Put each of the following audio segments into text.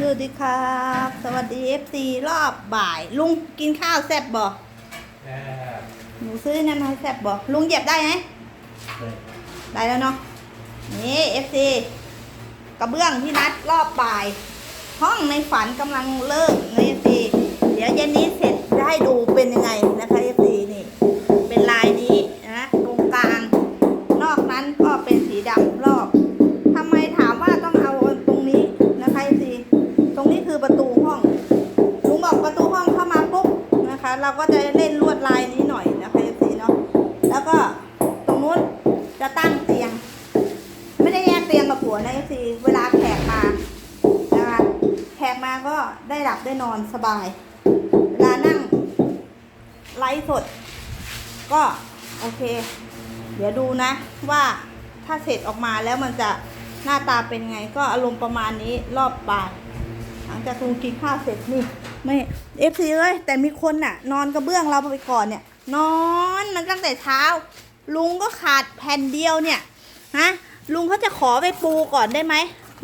สวัสดีครับ สวัสดีเอฟซีรอบบ่าย ลุงกินข้าวแซ่บบ่แค่หนูซื้อนั่นให้แซ่บบ่ลุงเหยียบได้ไหมได้แล้วเนาะนี่เอฟซีกระเบื้องที่นัดรอบบ่าย ห้องในฝันกำลังเลิกในเอฟซีเดี๋ยวเย็นนี้เสร็จ เราก็จะเล่นลวดลายนี้หน่อยนะคะเอฟซีเนาะแล้วก็ตรงนู้นจะตั้งเตียง ไม่ได้แยกเตียงกับผัวนะเอฟซีเวลาแขกมานะคะแขกมาก็ได้หลับได้นอนสบาย เวลานั่งไลฟ์สด ก็โอเค เดี๋ยวดูนะว่าถ้าเสร็จออกมาแล้วมันจะหน้าตาเป็นไงก็อารมณ์ประมาณนี้รอบบ่ายหลังจากลุงกินข้าวเสร็จนี่ ไม่เอฟซีเอ้ยแต่มีคนน่ะ นอนกระเบื้องเราไปก่อนเนี่ย นอนมันตั้งแต่เช้า ลุงก็ขาดแผ่นเดียวเนี่ยฮะลุงเขาจะขอไปปูก่อนได้ไหม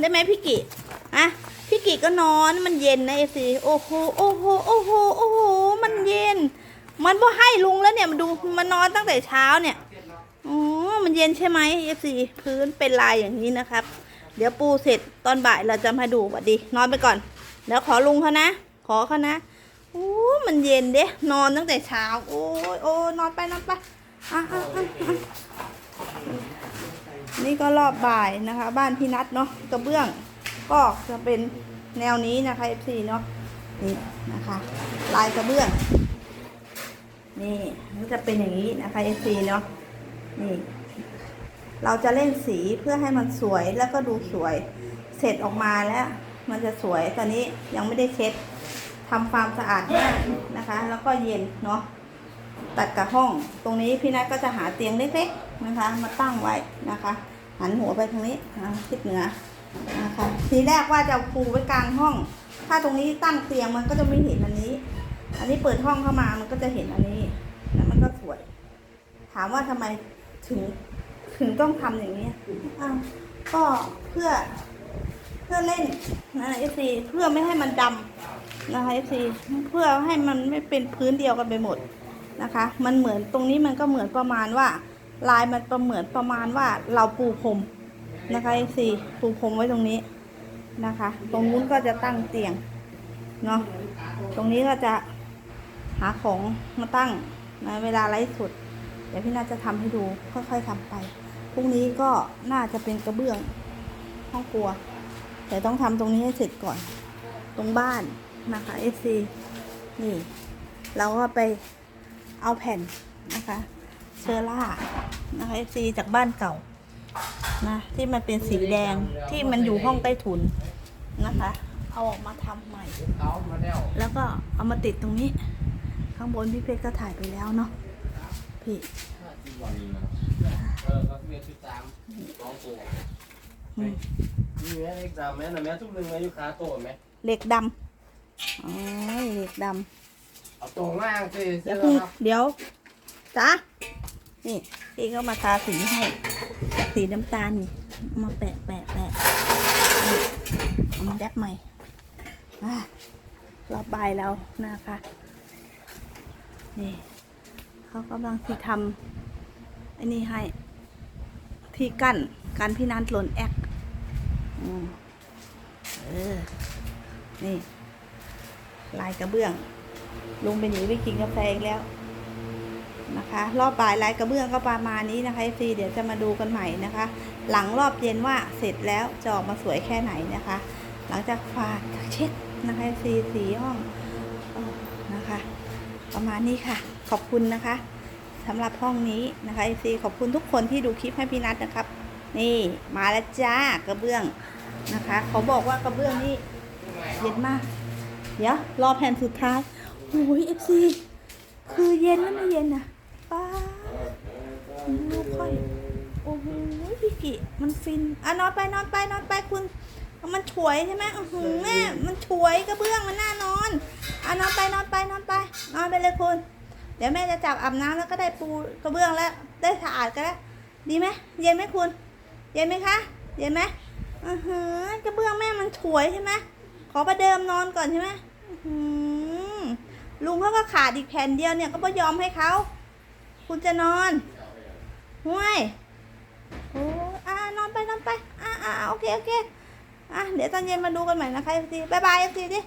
ได้ไหมพี่กิฮะพี่กิก็นอนมันเย็นนะเอฟซีโอ้โหโอ้โหโอ้โหโอ้โหมันเย็น มันบ่ให้ลุงแล้วเนี่ยมันดูมันนอนตั้งแต่เช้าเนี่ยอ๋อมันเย็นใช่ไหมเอฟซีพื้นเป็นลายอย่างนี้นะครับ เดี๋ยวปูเสร็จตอนบ่ายเราจะมาดูหวัดดี นอนไปก่อน แล้วขอลุงเขานะ ขอเขานะโอ้มันเย็นเด้นอนตั้งแต่เช้า โอ้ยโอ้ยนอนไปนอนไปอะอะอะอะนี่ก็รอบบ่ายนะคะ บ้านพี่นัทเนาะกระเบื้อง ก็จะเป็นแนวนี้นะคะ FC เนาะนี่นะคะ ลายกระเบื้อง นี่มันจะเป็นอย่างนี้นะคะ FC เนาะนี่ เราจะเล่นสีเพื่อให้มันสวยแล้วก็ดูสวย เสร็จออกมาแล้ว มันจะสวยตอนนี้ยังไม่ได้เช็ด ทำความสะอาดให้นะคะ แล้วก็เย็นเนาะตัดกับห้อง ตรงนี้พี่นัทก็จะหาเตียงเล็กๆนะคะ มาตั้งไว้นะคะ หันหัวไปทางนี้อ่าทิศเหนือนะคะทีแรกว่าจะปูไว้กลางห้อง ถ้าตรงนี้ตั้งเตียงมันก็จะไม่เห็นอันนี้ อันนี้เปิดห้องเข้ามามันก็จะเห็นอันนี้แล้วมันก็สวย ถามว่าทำไมถึงถึงต้องทำอย่างนี้อ้าวก็เพื่อเพื่อเล่นนะเอซีเพื่อไม่ให้มันดำ นะคะเอซีเพื่อให้มันไม่เป็นพื้นเดียวกันไปหมดนะคะ มันเหมือนตรงนี้มันก็เหมือนประมาณว่า ลายมันประเหมือนประมาณว่าเราปูพรมนะคะเอซีปูพรมไว้ตรงนี้นะคะ ตรงนู้นก็จะตั้งเตียงเนาะตรงนี้ก็จะหาของมาตั้งนะเวลาไลฟ์สดเดี๋ยวพี่น่าจะทำให้ดูค่อยๆทำไปพรุ่งนี้ก็น่าจะเป็นกระเบื้องห้องครัว แต่ต้องทำตรงนี้ให้เสร็จก่อน ตรงบ้าน นะคะ FC นี่เราก็ไปเอาแผ่นนะคะเชอร่านะคะ FC จากบ้านเก่านะที่มันเป็นสีแดงที่มันอยู่ห้องใต้ถุนนะคะ เอาออกมาทำใหม่เขามาแล้วแล้วก็เอามาติดตรงนี้ ข้างบนพี่เพชรก็ถ่ายไปแล้วเนาะพี่เออเขาเรียกชื่อตามน้องโกอืมมีแม่เล็กดำแม่น่ะแม่ทุกหนึ่งอายุขาโตไหมเหล็กดำ อ๋อเหล็กดเอาตรงล่างสิำเสื้เดี๋ยวอพี่ครับเดี๋ยวจ้านี่พี่ก็มาทาสีให้ สีน้ำตาลนี่เอามาแปะแปะแปะนี่เอามาแดบใหม่อะรอบใบายแล้วนะคะ นี่เขากำลังที่ทำไอ้นี่ให้ ที่กั้นการพี่นันหล่นแอกอืมเออ นี่ลายกระเบื้อง ลุงไปหนีไปกินกาแฟอีกแล้วนะคะ รอบบ่ายลายกระเบื้องก็ประมาณนี้นะคะฟรีเดี๋ยวจะมาดูกันใหม่นะคะ หลังรอบเย็นว่าเสร็จแล้วจะออกมาสวยแค่ไหนนะคะ หลังจากฝาดจากเช็ดนะคะฟรีสีห้องออนะคะ ประมาณนี้ค่ะ ขอบคุณนะคะสำหรับห้องนี้นะคะฟรีขอบคุณทุกคนที่ดูคลิปให้พี่นัทนะครับ นี่มาแล้วจ้ากระเบื้องนะคะ เขาบอกว่ากระเบื้องนี่เย็นมาก เดี๋ยวรอแผ่นสุดท้ายโอ้ยเอฟซีคือเย็นแล้วไม่เย็นนะป้าดูค่อยโอ้โหพี่กิมันฟินอะนอนไปนอนไปนอนไปคุณ มันฉวยใช่ไหมอือหือแม่มันฉวยกระเบื้องมันน่านอนอะนอนไปนอนไปนอนไปนอนไปเลยคุณ เดี๋ยวแม่จะจับอาบน้ำแล้วก็ได้ปูกระเบื้องแล้ว ได้สะอาดก็แล้วดีไหมเย็นไหมคุณ เย็นไหมคะ เย็นไหมอือหือกระเบื้องแม่มันฉวยใช่ไหม ขอประเดิมนอนก่อนใช่ไหมลุงเขาก็ขาดอีกแผ่นเดียวเนี่ยก็ไม่ยอมให้เขา คุณจะนอนห่วยโอ้อ่านอนไปนอนไป อ่าอ่าโอเคโอเค อะเดี๋ยวตอนเย็นมาดูกันใหม่นะคะเอฟซีบายบายเอฟซีดิ